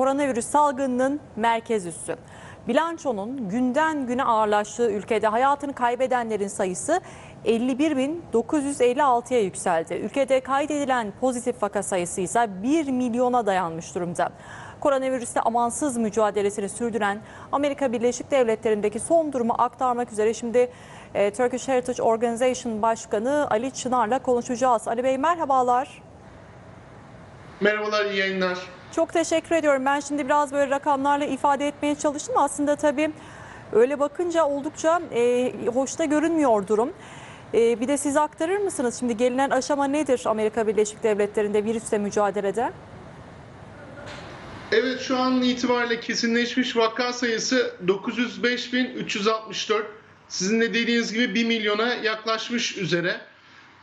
koronavirüs salgınının merkez üssü. Bilançonun günden güne ağırlaştığı ülkede hayatını kaybedenlerin sayısı 51.956'ya yükseldi. Ülkede kaydedilen pozitif vaka sayısı ise 1 milyona dayanmış durumda. Koronavirüsle amansız mücadelesini sürdüren Amerika Birleşik Devletleri'ndeki son durumu aktarmak üzere şimdi e, Turkish Heritage Organization Başkanı Ali Çınar'la konuşacağız. Ali Bey merhabalar. Merhabalar, iyi yayınlar. Çok teşekkür ediyorum. Ben şimdi biraz böyle rakamlarla ifade etmeye çalıştım. Aslında tabii öyle bakınca oldukça e, hoşta görünmüyor durum. E, bir de siz aktarır mısınız? Şimdi gelinen aşama nedir Amerika Birleşik Devletleri'nde virüsle mücadelede? Evet, şu an itibariyle kesinleşmiş vaka sayısı 905.364. Sizin de dediğiniz gibi 1 milyona yaklaşmış üzere.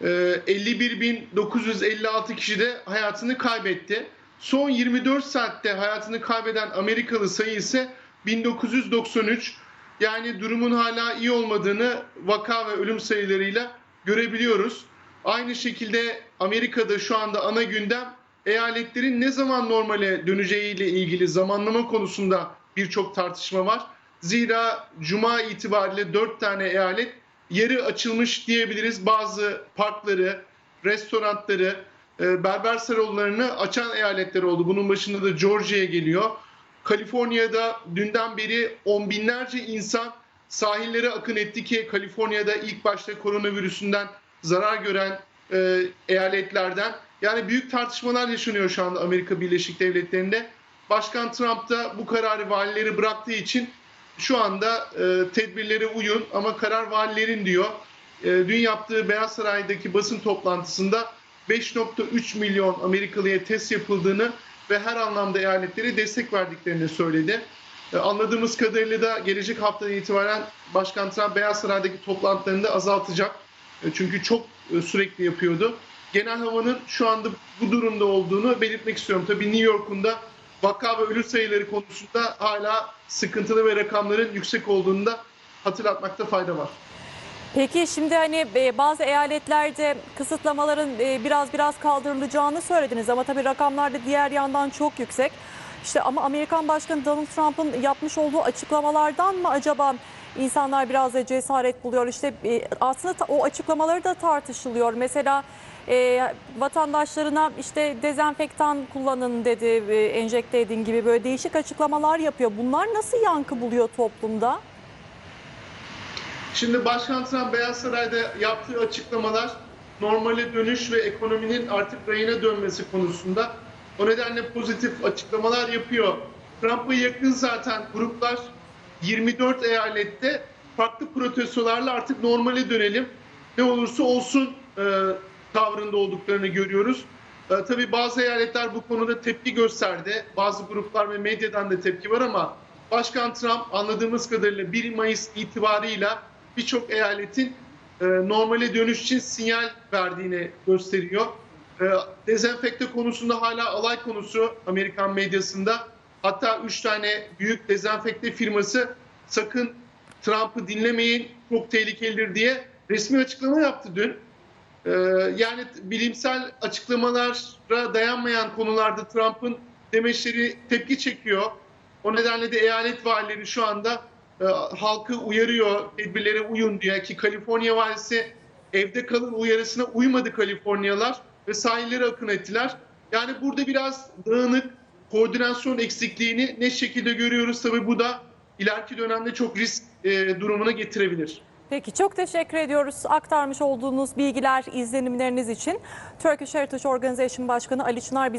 Ee, 51.956 kişi de hayatını kaybetti. Son 24 saatte hayatını kaybeden Amerikalı sayı ise 1993. Yani durumun hala iyi olmadığını vaka ve ölüm sayılarıyla görebiliyoruz. Aynı şekilde Amerika'da şu anda ana gündem eyaletlerin ne zaman normale döneceğiyle ilgili zamanlama konusunda birçok tartışma var. Zira cuma itibariyle 4 tane eyalet yarı açılmış diyebiliriz. Bazı parkları, restoranları, berber salonlarını açan eyaletler oldu. Bunun başında da Georgia geliyor. Kaliforniya'da dünden beri on binlerce insan sahillere akın etti ki Kaliforniya'da ilk başta koronavirüsünden zarar gören e, eyaletlerden. Yani büyük tartışmalar yaşanıyor şu anda Amerika Birleşik Devletleri'nde. Başkan Trump da bu kararı valileri bıraktığı için şu anda e, tedbirlere uyun ama karar valilerin diyor. E, dün yaptığı Beyaz Saray'daki basın toplantısında 5.3 milyon Amerikalıya test yapıldığını ve her anlamda eyaletlere destek verdiklerini söyledi. E, anladığımız kadarıyla da gelecek haftadan itibaren Başkan Trump Beyaz Saray'daki toplantılarını da azaltacak. E, çünkü çok e, sürekli yapıyordu. Genel havanın şu anda bu durumda olduğunu belirtmek istiyorum. Tabii New York'un da vaka ve ölü sayıları konusunda hala sıkıntılı ve rakamların yüksek olduğunu da hatırlatmakta fayda var. Peki şimdi hani e, bazı eyaletlerde kısıtlamaların e, biraz biraz kaldırılacağını söylediniz ama tabii rakamlar da diğer yandan çok yüksek. İşte ama Amerikan Başkanı Donald Trump'ın yapmış olduğu açıklamalardan mı acaba insanlar biraz da cesaret buluyor? İşte e, aslında o açıklamaları da tartışılıyor. Mesela e, vatandaşlarına işte dezenfektan kullanın dedi, enjekte edin gibi böyle değişik açıklamalar yapıyor. Bunlar nasıl yankı buluyor toplumda? Şimdi Başkan Trump Beyaz Saray'da yaptığı açıklamalar normale dönüş ve ekonominin artık rayına dönmesi konusunda o nedenle pozitif açıklamalar yapıyor. Trump'a yakın zaten gruplar 24 eyalette farklı protestolarla artık normale dönelim. Ne olursa olsun e, tavrında olduklarını görüyoruz. E, tabii bazı eyaletler bu konuda tepki gösterdi. Bazı gruplar ve medyadan da tepki var ama Başkan Trump anladığımız kadarıyla 1 Mayıs itibarıyla birçok eyaletin e, normale dönüş için sinyal verdiğini gösteriyor. E, dezenfekte konusunda hala alay konusu Amerikan medyasında. Hatta 3 tane büyük dezenfekte firması sakın Trump'ı dinlemeyin çok tehlikelidir diye resmi açıklama yaptı dün. Ee, yani bilimsel açıklamalara dayanmayan konularda Trump'ın demeçleri tepki çekiyor. O nedenle de eyalet valileri şu anda e, halkı uyarıyor, tedbirlere uyun diye ki Kaliforniya valisi evde kalın uyarısına uymadı Kaliforniyalar ve sahillere akın ettiler. Yani burada biraz dağınık, koordinasyon eksikliğini ne şekilde görüyoruz tabii bu da ileriki dönemde çok risk e, durumuna getirebilir. Peki çok teşekkür ediyoruz aktarmış olduğunuz bilgiler, izlenimleriniz için. Turkish Heritage Organization Başkanı Ali Çınar bize